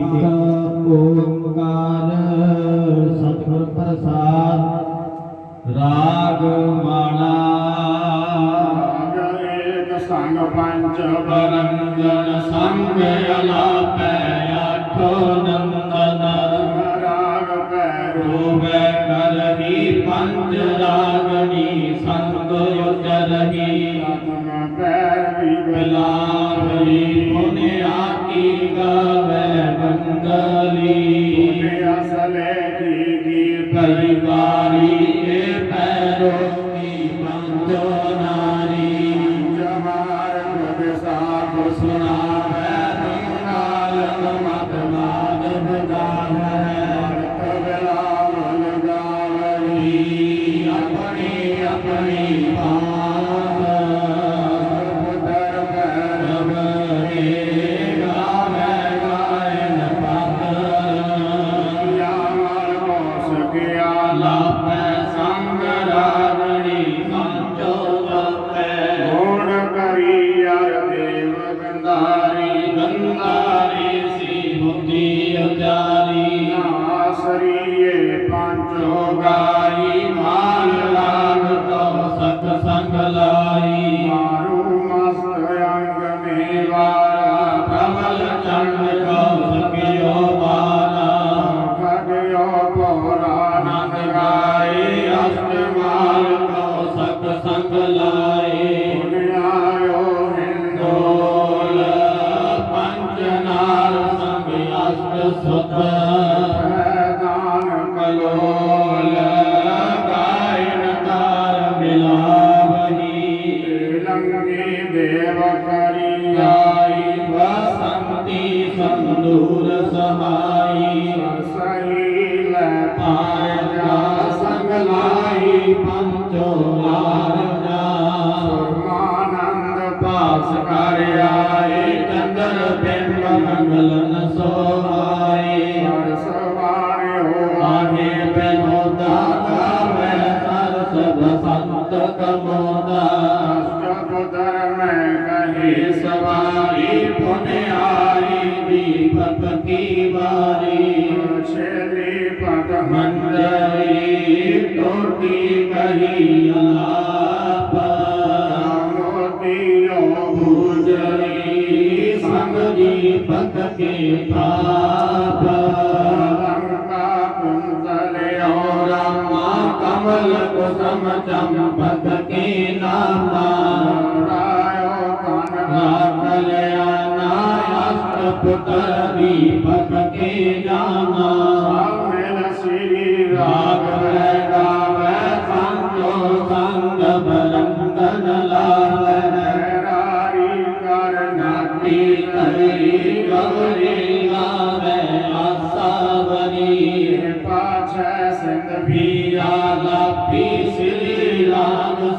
ਓੰਕਾਰ ਸਤਿਗੁਰ ਪ੍ਰਸਾਦ ਰਾਗ ਮਾਲਾ। ਰਾਗ ਏਕ ਸੰਗ ਪੰਜ ਬਰੰਗਨ ਸੰਗ ਅਲਾਪੈ ਆਠੋ ਨੰਦਨ। ਰਾਗ ਪੈਰੋ ਰੋਵੇ ਕਰਹੀ ਪੰਜ ਰਾਗਣੀ ਸੰਗ ਉਚਰਹੀ। ਆਤਮ ਪੈਰ ਵੀ ਕੀ ગંગા રે ગંગા ਸਹਾਈ ਸਹੀ ਲੈ ਪਾਰ ਜਾ ਸੰਗ ਲਾਈ ਪੰਚੋ ਲਾਰ ਜਾ ਸੁਰਮਾਨੰਦ ਪਾਸ ਕਰ ਆਏ ਚੰਦਰ ਬਿੰਬ ਮੰਗਲਨ ਸੋਹਾਏ ਹਰ ਸਵਾਰਿਓ ਆਗੇ ਬਿਨੋਦਾ ਗਾਵੇ ਸਰਸ ਬਸੰਤ ਕਮੋਦਾ ਅਸ਼ਟਪੁਤਰ ਮੈਂ ਏ ਸਵਾਰੀ ਪੁਨਿਆਰੀ ਦੀਪਕ ਕੀ ਵਾਰੀ। ਛੇਲੀ ਪਦ ਮੰਦਰੀ ਟੋਟੀ ਕਹੀ ਅਲਾਪ ਮੋਤੀਓ ਪੂਜਰੀ ਸੰਗ ਦੀਪਕ ਕੇ ਤਾਪ ਲੰਕਾ ਕੁੰਤਲਿਓ ਰਾਮਾ ਕਮਲ ਕੁਸਮ ਚੰਪਕ ਕੇ ਨਾਮਾ। ਅਸ਼ਟ ਪੁੱਤਰ ਦੀਪਕ ਕੇ ਜਾਮਾ ਮਿਲ ਸ੍ਰੀ ਰਾਗ ਰਾਗ ਵੈ ਗਾਵੇ ਸੰਤੋ ਸੰਗ ਬਲੰਦਨ ਲਾਵੇ ਰਾਰੀ ਕਰ ਨਾਟੀ ਤਰੀ ਗਵਰੀ ਗਾਵੇ ਆਸਾਵਰੀ ਪਾਛੈ ਸਿੰਧ ਵੀ ਪੀਆ ਲਾਪੀ ਸ੍ਰੀ ਰਾਗ